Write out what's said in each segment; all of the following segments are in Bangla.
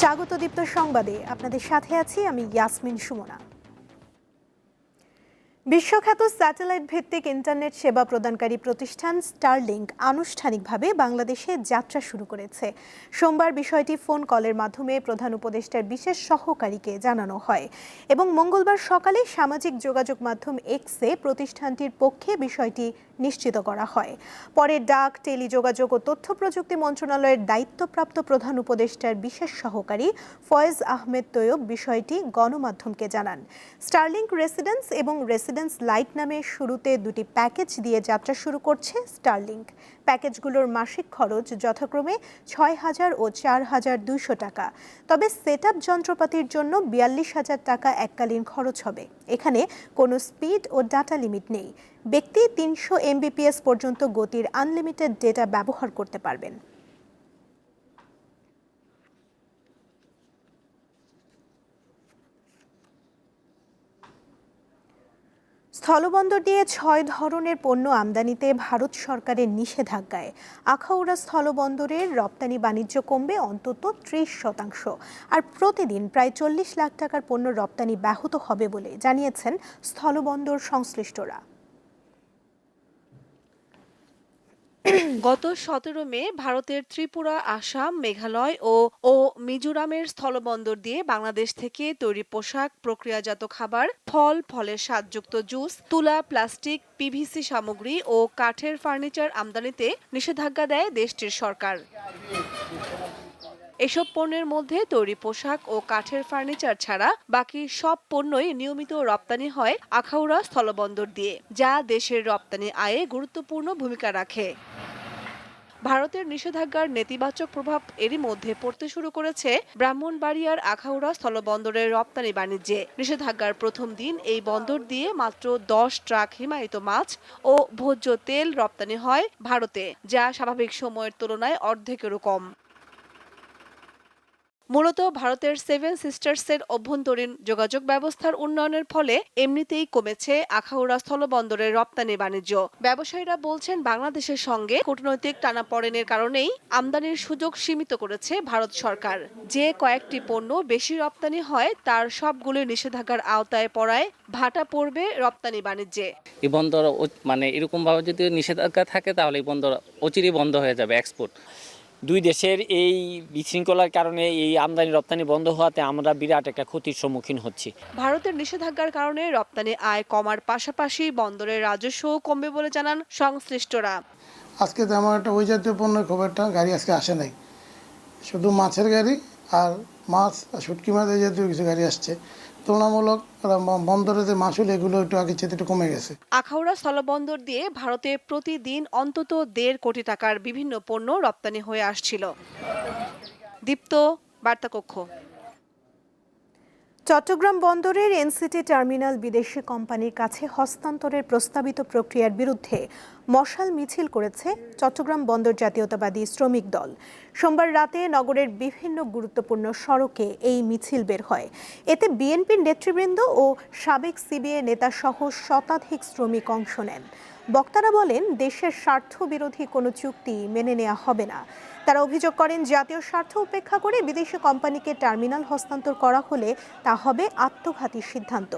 স্বাগত দীপ্ত সংবাদে। আপনাদের সাথে আছি আমি ইয়াসমিন সুমনা। বিশ্বখ্যাত স্যাটেলাইট ভিত্তিক ইন্টারনেট সেবা প্রদানকারী প্রতিষ্ঠান স্টারলিংক আনুষ্ঠানিকভাবে বাংলাদেশে যাত্রা শুরু করেছে। সোমবার বিষয়টি ফোন কলের মাধ্যমে প্রধান উপদেষ্টার বিশেষ সহকারীকে জানানো হয় এবং মঙ্গলবার সকালে সামাজিক যোগাযোগ মাধ্যম এক্সে প্রতিষ্ঠানটির পক্ষে বিষয়টি নিশ্চিত করা হয়। পরে ডাক, টেলিযোগাযোগ ও তথ্য প্রযুক্তি মন্ত্রণালয়ের দায়িত্বপ্রাপ্ত প্রধান উপদেষ্টার বিশেষ সহকারী ফয়েজ আহমেদ তৈয়ব বিষয়টি গণমাধ্যমকে জানান। স্টারলিংক রেসিডেন্স এবং রেসিডেন্স লাইট নামে শুরুতে দুটি প্যাকেজ দিয়ে যাত্রা শুরু করছে স্টারলিংক প্যাকেজগুলোর মাসিক খরচ যথাক্রমে ছয় হাজার ও চার হাজার দুইশো টাকা। তবে সেট যন্ত্রপাতির জন্য বিয়াল্লিশ হাজার টাকা এককালীন খরচ হবে। এখানে কোনো স্পিড ও ডাটা লিমিট নেই। ব্যক্তি তিনশো এমবিপিএস পর্যন্ত গতির আনলিমিটেড ডেটা ব্যবহার করতে পারবেন। স্থলবন্দর দিয়ে ছয় ধরনের পণ্য আমদানিতে ভারত সরকারের নিষেধাজ্ঞায়। আখাউড়া স্থলবন্দরের রপ্তানি বাণিজ্য কমবে অন্তত ত্রিশ শতাংশ। আর প্রতিদিন প্রায় চল্লিশ লাখ টাকার পণ্য রপ্তানি ব্যাহত হবে বলে জানিয়েছেন স্থলবন্দর সংশ্লিষ্টরা। গত সতেরো মে ভারতের ত্রিপুরা, আসাম, মেঘালয় ও ও মিজোরামের স্থলবন্দর দিয়ে বাংলাদেশ থেকে তৈরি পোশাক, প্রক্রিয়াজাত খাবার, ফল, ফলের স্বাদযুক্ত জুস, তুলা, প্লাস্টিক, পিভিসি সামগ্রী ও কাঠের ফার্নিচার আমদানিতে নিষেধাজ্ঞা দেয় দেশটির সরকার। এসব পণ্যের মধ্যে তৈরি পোশাক ও কাঠের ফার্নিচার ছাড়া বাকি সব পণ্যই নিয়মিত রপ্তানি হয় আখাউড়া স্থলবন্দর দিয়ে, যা দেশের রপ্তানি আয়ে গুরুত্বপূর্ণ ভূমিকা রাখে। ভারতের নিষেধাজ্ঞার নেতিবাচক প্রভাব এরই মধ্যে পড়তে শুরু করেছে ব্রাহ্মণবাড়িয়ার আখাউড়া স্থলবন্দরের রপ্তানি বাণিজ্যে। নিষেধাজ্ঞার প্রথম দিন এই বন্দর দিয়ে মাত্র দশ ট্রাক হিমায়িত মাছ ও ভোজ্য তেল রপ্তানি হয় ভারতে, যা স্বাভাবিক সময়ের তুলনায় অর্ধেকেরও কম। মূলত ভারতের সেভেন সিস্টার্সের অভ্যন্তরীণ যোগাযোগ ব্যবস্থার উন্নয়নের ফলে এমনিতেই কমেছে আখাউড়া স্থলবন্দরের রপ্তানি বাণিজ্য। ব্যবসায়ীরা বলছেন, বাংলাদেশের সঙ্গে কূটনৈতিক টানাপড়েনের কারণেই আমদানির সুযোগ সীমিত করেছে ভারত সরকার। যে কয়েকটি পণ্য বেশি রপ্তানি হয়, তার সবগুলো নিষেধাজ্ঞার আওতায় পড়ায় ভাটা পড়বে রপ্তানি বাণিজ্যে। এই বন্দর মানে এরকমভাবে যদি নিষেধাজ্ঞা থাকে, তাহলে এই বন্দর অচিরেই বন্ধ হয়ে যাবে এক্সপোর্ট দুই দেশের এই বিশৃঙ্খলার কারণে এই আমদানি রপ্তানি বন্ধ হওয়াতে আমরা বিরাট একটা ক্ষতির সম্মুখীন হচ্ছি। ভারতের নিষেধাজ্ঞার কারণে রপ্তানি আয় কমার পাশাপাশি বন্দরের রাজস্বও কমবে বলে জানান সংশ্লিষ্টরা। আজকে তেমন একটা ওই জাতীয় পণ্যের খুব একটা গাড়ি আজকে আসে নাই। শুধু মাছের গাড়ি আর মাছ আর শুটকি মাছ এই জাতীয় কিছু গাড়ি আসছে। তুলনামূলক বন্দরের মাসুল এগুলো একটু আগে চেয়ে একটু কমে গেছে। আখাউড়া স্থলবন্দর দিয়ে ভারতে প্রতিদিন অন্তত দেড় কোটি টাকার বিভিন্ন পণ্য রপ্তানি হয়ে আসছিল। দীপ্ত, বার্তাকক্ষ। চট্টগ্রাম বন্দরের এনসিটি টার্মিনাল বিদেশি কোম্পানির কাছে হস্তান্তরের প্রস্তাবিত প্রক্রিয়ার বিরুদ্ধে মশাল মিছিল করেছে চট্টগ্রাম বন্দর জাতীয়তাবাদী শ্রমিক দল। সোমবার রাতে নগরের বিভিন্ন গুরুত্বপূর্ণ সড়কে এই মিছিল বের হয়। এতে বিএনপির নেতৃবৃন্দ ও সাবেক সিবিএ নেতাসহ শতাধিক শ্রমিক অংশ নেন। বক্তারা বলেন, দেশের স্বার্থ বিরোধী কোনো চুক্তি মেনে নেওয়া হবে না। তারা অভিযোগ করেন, জাতীয় স্বার্থ উপেক্ষা করে বিদেশি কোম্পানিকে টার্মিনাল হস্তান্তর করা হলে তা হবে আত্মঘাতী সিদ্ধান্ত।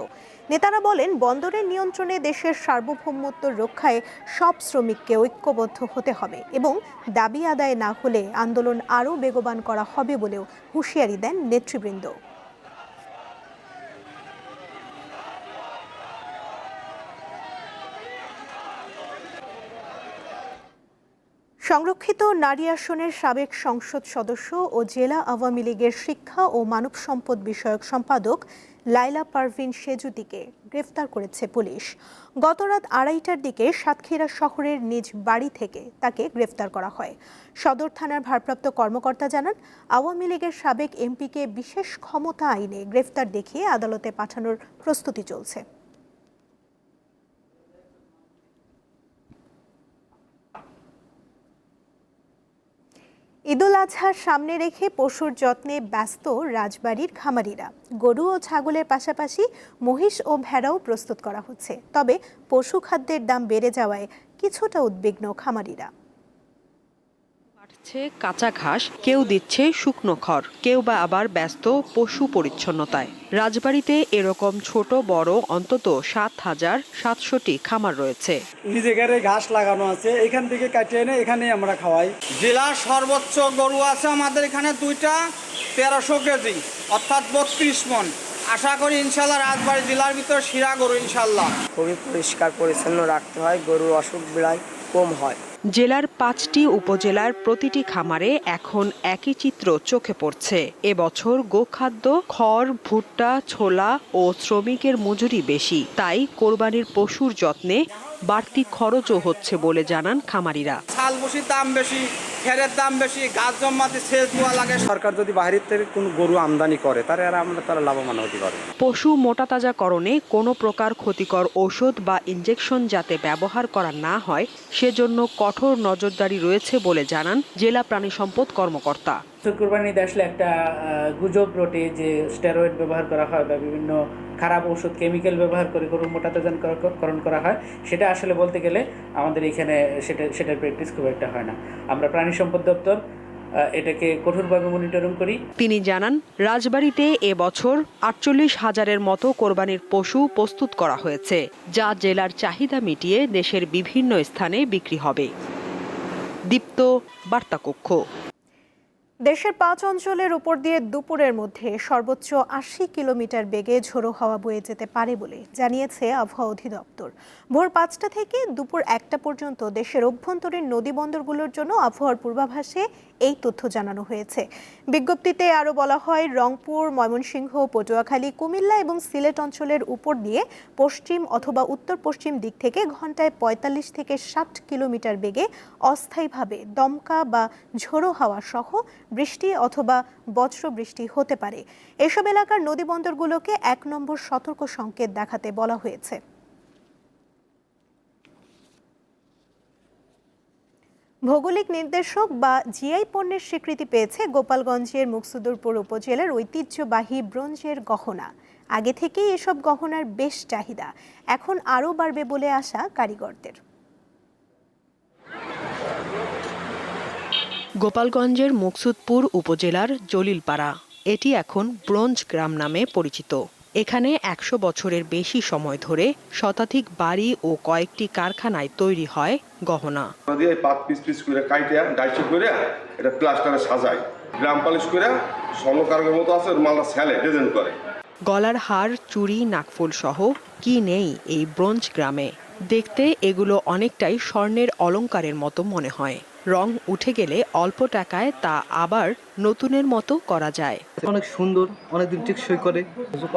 নেতারা বলেন, বন্দরের নিয়ন্ত্রণে দেশের সার্বভৌমত্ব রক্ষায় সব শ্রমিককে ঐক্যবদ্ধ হতে হবে এবং দাবি আদায় না হলে আন্দোলন আরও বেগবান করা হবে বলেও হুঁশিয়ারি দেন নেতৃবৃন্দ। সংরক্ষিত নারী আসনের সাবেক সংসদ সদস্য ও জেলা আওয়ামী লীগের শিক্ষা ও মানব সম্পদ বিষয়ক সম্পাদক লাইলা পারভিন সেজুতিকে গ্রেফতার করেছে পুলিশ। গতরাত আড়াইটার দিকে সাতক্ষীরা শহরের নিজ বাড়ি থেকে তাকে গ্রেফতার করা হয়। সদর থানার ভারপ্রাপ্ত কর্মকর্তা জানান, আওয়ামী লীগের সাবেক এমপিকে বিশেষ ক্ষমতা আইনে গ্রেফতার দেখিয়ে আদালতে পাঠানোর প্রস্তুতি চলছে। ঈদুল আজহার সামনে রেখে পশুর যত্নে ব্যস্ত রাজবাড়ির খামারিরা। গরু ও ছাগলের পাশাপাশি মহিষ ও ভেড়াও প্রস্তুত করা হচ্ছে। তবে পশু খাদ্যের দাম বেড়ে যাওয়ায় কিছুটা উদ্বিগ্ন খামারিরা। কাটছে কাঁচা ঘাস কেউ দিচ্ছে শুকনো খড় কেউ বা আবার ব্যস্ত পশু পরিচ্ছন্নতায়। রাজবাড়িতে এরকম ছোট বড় অন্তত সাত হাজার সাতশোটি খামার রয়েছে। নিজেদের ঘাস লাগানো আছে এখান থেকে কাটিয়ে এনে এখানে আমরা খাওয়াই। জেলার সর্বোচ্চ গরু আছে আমাদের এখানে দুইটা তেরোশো কেজি অর্থাৎ বত্রিশ মন। আশা করি ইনশাল্লাহ রাজবাড়ি জেলার ভিতর শিরা গরু ইনশাল্লাহ। খুবই পরিষ্কার পরিচ্ছন্ন রাখতে হয় গরুর অসুখ বিড়াই কম হয়। জেলার পাঁচটি উপজেলার প্রতিটি খামারে এখন একই চিত্র চোখে পড়ছে। এবছর গোখাদ্য, খড়, ভুট্টা, ছোলা ও শ্রমিকের মজুরি বেশি। তাই কোরবানির পশুর যত্নে বাড়তি খরচও হচ্ছে বলে জানান খামারিরা। শাল বসির দাম বেশি খেরের দাম বেশি গাছ জমাতে সেচ দেওয়া লাগে। সরকার যদি বাহিরের থেকে কোনো গরু আমদানি করে তাহলে আর আমরা তারা লাভবান হতে পারে পশু মোটাতাজাকরণে কোনো প্রকার ক্ষতিকর ঔষধ বা ইনজেকশন যাতে ব্যবহার করা না হয় সেজন্য কঠোর নজরদারি রয়েছে বলে জানান জেলা প্রাণী সম্পদ কর্মকর্তা। কোরবানিতে আসলে একটা গুজব রটে যে স্টেরয়েড ব্যবহার করা হয় বা বিভিন্ন খারাপ ওষুধ কেমিক্যাল ব্যবহার করে গরুর মোটাতাজাকরণ করা হয়। সেটা আসলে বলতে গেলে আমাদের এখানে সেটা, সেটার প্র্যাকটিস খুব একটা হয় না। আমরা প্রাণী সম্পদ দপ্তর এটাকে কঠোরভাবে মনিটরিং করি। তিনি জানান, রাজবাড়িতে এবছর আটচল্লিশ হাজারের মতো কোরবানির পশু প্রস্তুত করা হয়েছে, যা জেলার চাহিদা মিটিয়ে দেশের বিভিন্ন স্থানে বিক্রি হবে। দীপ্ত, বার্তাকক্ষ। দেশের পাঁচ অঞ্চলের উপর দিয়ে দুপুরের মধ্যে সর্বোচ্চ আশি কিলোমিটার বেগে ঝোড়ো হাওয়া বয়ে যেতে পারে বলে জানিয়েছে আবহাওয়া অধিদপ্তর। ভোর পাঁচটা থেকে দুপুর একটা পর্যন্ত দেশের অভ্যন্তরীণ নদীবন্দরগুলোর জন্য আবহাওয়ার পূর্বাভাসে এই তথ্য জানানো হয়েছে। বিজ্ঞপ্তিতে আরও বলা হয়, রংপুর, ময়মনসিংহ, পটুয়াখালী, কুমিল্লা এবং সিলেট অঞ্চলের উপর দিয়ে পশ্চিম অথবা উত্তর পশ্চিম দিক থেকে ঘন্টায় পঁয়তাল্লিশ থেকে ষাট কিলোমিটার বেগে অস্থায়ীভাবে দমকা বা ঝোড়ো হাওয়া সহ বৃষ্টি অথবা বজ্র বৃষ্টি হতে পারে। এসব এলাকার নদীবন্দরগুলোকে এক নম্বর সতর্ক সংকেত দেখাতে বলা হয়েছে। ভৌগোলিক নির্দেশক বা জিআই পণ্যের স্বীকৃতি পেয়েছে গোপালগঞ্জের মুকসুদুরপুর উপজেলার ঐতিহ্যবাহী ব্রোঞ্জের গহনা। আগে থেকেই এসব গহনার বেশ চাহিদা। এখন আরও বাড়বে বলে আশা কারিগরদের। গোপালগঞ্জের মুকসুদপুর উপজেলার জলিলপাড়া। এটি এখন ব্রোঞ্জ গ্রাম নামে পরিচিত। এখানে একশো বছরের বেশি সময় ধরে শতাধিক বাড়ি ও কয়েকটি কারখানায় তৈরি হয় গহনা। দিয়ে পাত পিস পিস করে কাইটে ডাইসে করে এটা প্লাস্টারে সাজায়। গ্রাম পালিশ করে স্বর্ণকারকের মতো আছে মালটা স্যালে ডিজাইন করে। গলার হার চুড়ি নাকফুল সহ কি নেই এই ব্রোঞ্জ গ্রামে? দেখতে এগুলো অনেকটাই স্বর্ণের অলংকারের মতো মনে হয়। রং উঠে গেলে অল্প টাকায় তা আবার নতুনের মতো করা যায়। অনেক সুন্দর অনেকদিন টেকসই করে।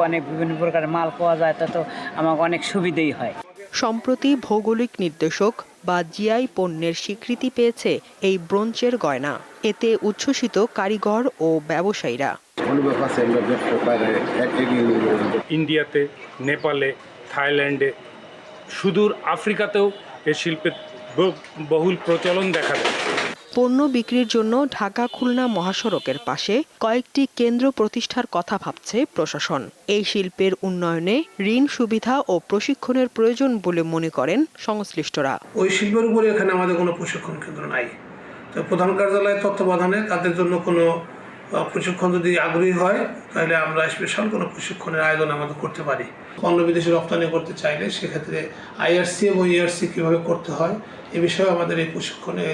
অনেক বিভিন্ন প্রকার মাল পাওয়া যায় তা তো আমাকে অনেক সুবিধেই হয়। সম্প্রতি ভৌগোলিক নির্দেশক বা জিআই পণ্যের স্বীকৃতি পেয়েছে এই ব্রোঞ্জের গয়না। এতে উচ্ছ্বসিত কারিগর ও ব্যবসায়ীরা। ইন্ডিয়াতে নেপালে থাইল্যান্ডে সুদূর আফ্রিকাতেও এ শিল্পের বহুল প্রচলন দেখা যায়। পণ্য বিক্রির জন্য ঢাকা খুলনা মহাসড়কের পাশে কয়েকটি কেন্দ্র প্রতিষ্ঠার কথা ভাবছে প্রশাসন। এই শিল্পের উন্নয়নে ঋণ সুবিধা ও প্রশিক্ষণের প্রয়োজন বলে মনে করেন সংশ্লিষ্টরা। ওই শিল্পের উপরে এখানে আমাদের কোনো প্রশিক্ষণ কেন্দ্র নাই। তো প্রধান কার্যালয়ের তত্ত্বাবধানে তাদের জন্য কোনো প্রশিক্ষণ যদি আগ্রহী হয়, তাহলে আমরা স্পেশাল কোনো প্রশিক্ষণের আয়োজন আমাদের করতে পারি। অন্য বিদেশে রপ্তানি করতে চাইলে সেক্ষেত্রে আইআরসি এবং ইআরসি কীভাবে করতে হয়, এ বিষয়ে আমাদের এই প্রশিক্ষণে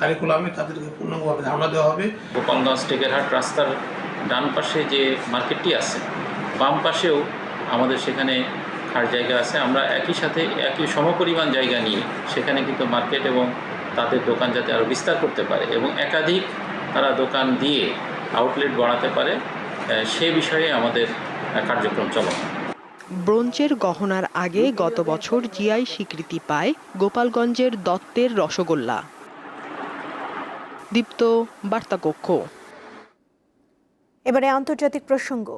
কারিকুলামে তাদেরকে পূর্ণাঙ্গভাবে ধারণা দেওয়া হবে। গোপালগঞ্জ টেকেরহাট রাস্তার ডান পাশে যে মার্কেটটি আছে, বাম পাশেও আমাদের সেখানে খাট জায়গা আছে। আমরা একই সাথে একই সমপরিমাণ জায়গা নিয়ে সেখানে কিন্তু মার্কেট এবং তাদের দোকান যাতে আরও বিস্তার করতে পারে এবং একাধিক তারা দোকান দিয়ে আউটলেট বাড়াতে পারে সে বিষয়ে আমাদের কার্যক্রম চলমান। ব্রোঞ্জের গহনার আগে গত বছর জিআই স্বীকৃতি পায় গোপালগঞ্জের দত্তের রসগোল্লা। দীপ্ত বার্তাকক্ষ। এবারে আন্তর্জাতিক প্রসঙ্গ।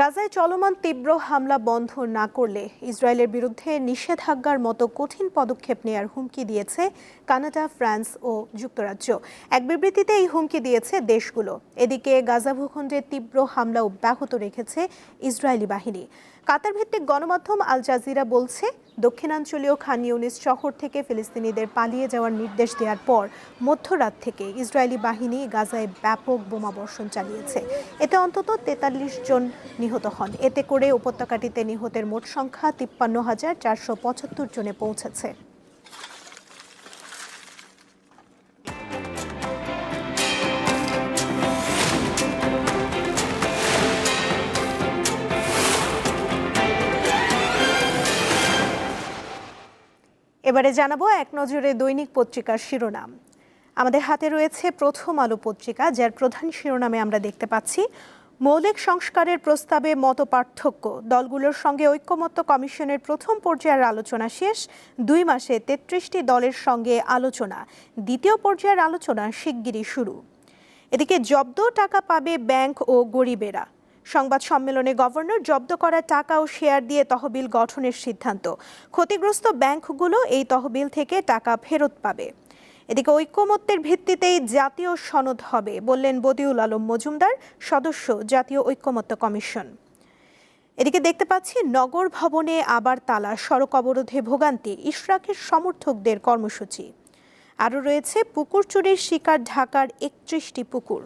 গাজায় চলমান তীব্র হামলা বন্ধ না করলে ইসরায়েলের বিরুদ্ধে নিষেধাজ্ঞার মতো কঠিন পদক্ষেপ নেয়ার হুমকি দিয়েছে কানাডা, ফ্রান্স ও যুক্তরাজ্য। এক বিবৃতিতে এই হুমকি দিয়েছে দেশগুলো। এদিকে গাজা ভূখণ্ডে তীব্র হামলা অব্যাহত রেখেছে ইসরায়েলি বাহিনী। কাতার ভিত্তিক গণমাধ্যম আল জাজিরা বলছে, দক্ষিণাঞ্চলীয় খান ইউনিস শহর থেকে ফিলিস্তিনিদের পালিয়ে যাওয়ার নির্দেশ দেওয়ার পর মধ্যরাত থেকে ইসরায়েলি বাহিনী গাজায় ব্যাপক বোমা বর্ষণ চালিয়েছে। এতে অন্তত তেতাল্লিশ জন নিহত হন। এতে করে উপত্যকাটিতে নিহতের মোট সংখ্যা তিপ্পান্ন হাজার চারশো পঁচাত্তর জনে পৌঁছেছে। এবারে জানাব এক নজরে দৈনিক পত্রিকার শিরোনাম। আমাদের হাতে রয়েছে প্রথম আলো পত্রিকা, যার প্রধান শিরোনামে আমরা দেখতে পাচ্ছি, মৌলিক সংস্কারের প্রস্তাবে মত পার্থক্য দলগুলোর সঙ্গে ঐক্যমত্য কমিশনের প্রথম পর্যায়ের আলোচনা শেষ, দুই মাসে তেত্রিশটি দলের সঙ্গে আলোচনা। দ্বিতীয় পর্যায়ের আলোচনা শিগগিরই শুরু। এদিকে জব্দ টাকা পাবে ব্যাংক ও গরিবেরা। সংবাদ সম্মেলনে গভর্নর জব্দ করা টাকা ও শেয়ার দিয়ে তহবিল গঠনের সিদ্ধান্ত। ক্ষতিগ্রস্ত ব্যাংকগুলো এই তহবিল থেকে টাকা ফেরত পাবে। এদিকে ঐক্যমত্যের ভিত্তিতেই জাতীয় সনদ হবে বললেন বদিউল আলম মজুমদার, সদস্য জাতীয় ঐক্যমত্য কমিশন। এদিকে দেখতে পাচ্ছি, নগর ভবনে আবার তালা, সড়ক অবরোধে ভোগান্তি, ইশরাকের সমর্থকদের কর্মসূচি। আরও রয়েছে, পুকুর চুরির শিকার ঢাকার একত্রিশটি পুকুর।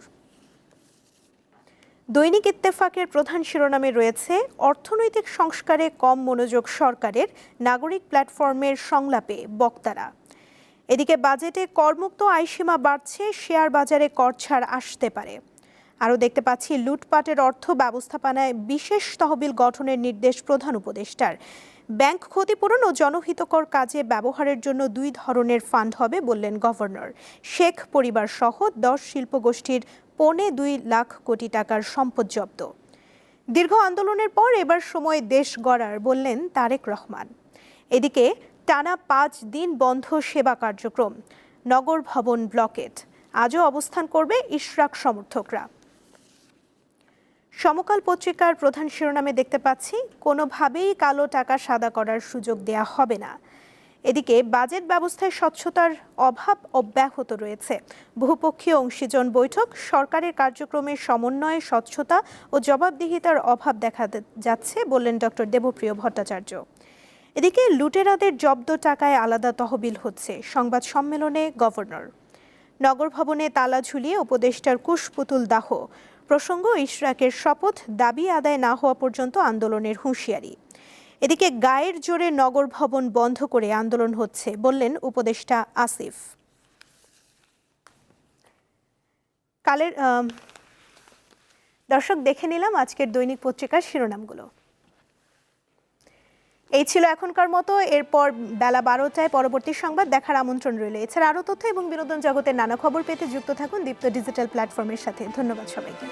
দৈনিক ইত্তেফাকের প্রধান শিরোনামে রয়েছে, অর্থনৈতিক সংস্কারে কম মনোযোগ সরকারের নাগরিক প্ল্যাটফর্মের সংলাপে বক্তারা। এদিকে বাজেটে করমুক্ত আয়সীমা বাড়ছে, শেয়ার বাজারে কর ছাড় আসতে পারে। আরও দেখতে পাচ্ছি, লুটপাটের অর্থ ব্যবস্থাপনায় বিশেষ তহবিল গঠনের নির্দেশ প্রধান উপদেষ্টার। ব্যাংক ক্ষতিপূরণ ও জনহিতকর কাজে ব্যবহারের জন্য দুই ধরনের ফান্ড হবে বললেন গভর্নর। শেখ পরিবার সহ দশ শিল্পগোষ্ঠীর পৌনে দুই লাখ কোটি টাকার সম্পদ জব্দ। দীর্ঘ আন্দোলনের পর এবার সময় দেশ গড়ার বললেন তারেক রহমান। এদিকে টানা পাঁচ দিন বন্ধ সেবা কার্যক্রম, নগর ভবন ব্লকেট, আজও অবস্থান করবে ইশরাক সমর্থকরা। সমকাল পত্রিকার প্রধান শিরোনামে দেখতে পাচ্ছি, কোনোভাবেই কালো টাকা সাদা করার সুযোগ দেয়া হবে না। এদিকে বাজেট ব্যবস্থায় স্বচ্ছতার অভাব অব্যাহত রয়েছে। বহুপক্ষীয় অংশীজন বৈঠক, সরকারের কার্যক্রমের সমন্বয়ে স্বচ্ছতা ও জবাবদিহিতার অভাব দেখা যাচ্ছে বললেন ডক্টর দেবপ্রিয় ভট্টাচার্য। এদিকে লুটেরাদের জব্দ টাকায় আলাদা তহবিল হচ্ছে, সংবাদ সম্মেলনে গভর্নর। নগর ভবনে তালা ঝুলিয়ে উপদেষ্টার কুশপুতুল দাহ। প্রসঙ্গ, ইশরাকের শপথ দাবি আদায় না হওয়া পর্যন্ত আন্দোলনের হুঁশিয়ারি। এদিকে গায়ের জোরে নগর ভবন বন্ধ করে আন্দোলন হচ্ছে, বললেন উপদেষ্টা আসিফ। কালের দর্শক দেখে নিলাম আজকের দৈনিক পত্রিকার শিরোনামগুলো। এই ছিল এখনকার মতো, এরপর বেলা বারোটায় পরবর্তী সংবাদ, দেখার আমন্ত্রণ রইল। এছাড়া আরও তথ্য এবং বিনোদন জগতের নানা খবর পেতে যুক্ত থাকুন দীপ্ত ডিজিটাল প্ল্যাটফর্মের সাথে। ধন্যবাদ সবাইকে।